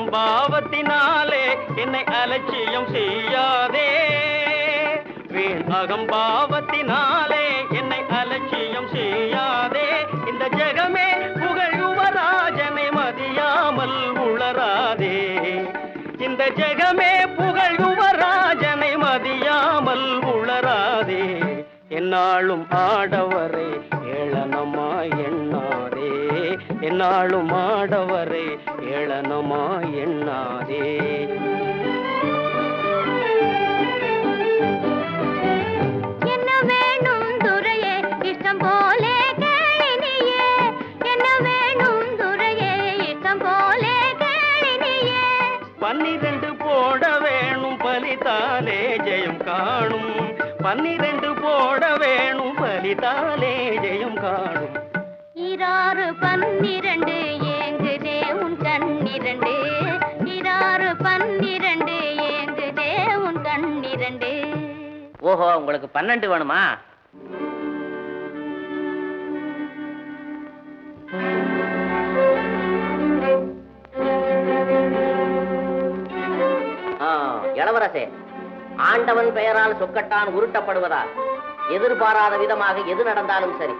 அகம்பாவத்தினாலே என்னை அலட்சியம் செய்யாதே. வீண் அகம்பாவத்தினாலே என்னை அலட்சியம் செய்யாதே. இந்த ஜெகமே புகழுவராஜனை மதியாமல் உளராதே. இந்த ஜெகமே புகழுவராஜனை மதியாமல் உளராதே. என்னாலும் ஆடவரே துரையே இஷ்டம் போலே கேளினியே. பன்னிரண்டு போட வேணும் பலித்தாலே ஜெயம் காணும். பன்னிரண்டு போட வேணும் பலித்தாலே ஜெயம் காணும். இராறு பன்னிரண்டு ஏங்குதே உன் கண்ணிரண்டு. இராறு பன்னிரண்டு ஏங்குதே உன் கண்ணிரண்டு. ஓஹோ உங்களுக்கு பன்னெண்டு வேணுமா? இளவரசே ஆண்டவன் பெயரால் சொக்கட்டான் உருட்டப்படுவதா? எதிர்பாராத விதமாக எது நடந்தாலும் சரி.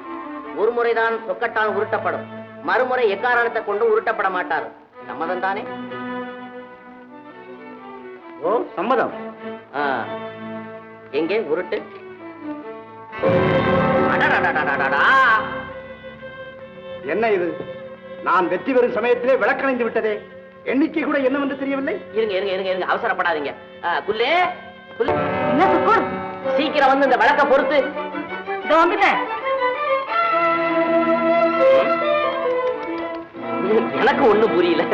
ஒரு முறைதான் சொக்கட்டான் உருட்டப்படும். மறுமுறை எக்காரணத்தை கொண்டு உருட்டப்பட மாட்டார். சம்மதம் தானே ஓ சம்மதம். எங்கே? உருட்டு. என்ன இது? நான் வெற்றி பெறும் சமயத்திலே விளக்கணைந்து விட்டதே. எண்ணிக்கை கூட என்னவென்று தெரியவில்லை? இருங்க இருங்க இருங்க இருங்க. அவசரப்படாதீங்க. குல்லே சீக்கிரம் வந்து இந்த விளக்க பொறுத்து. எனக்கு ஒண்ணு புரியல.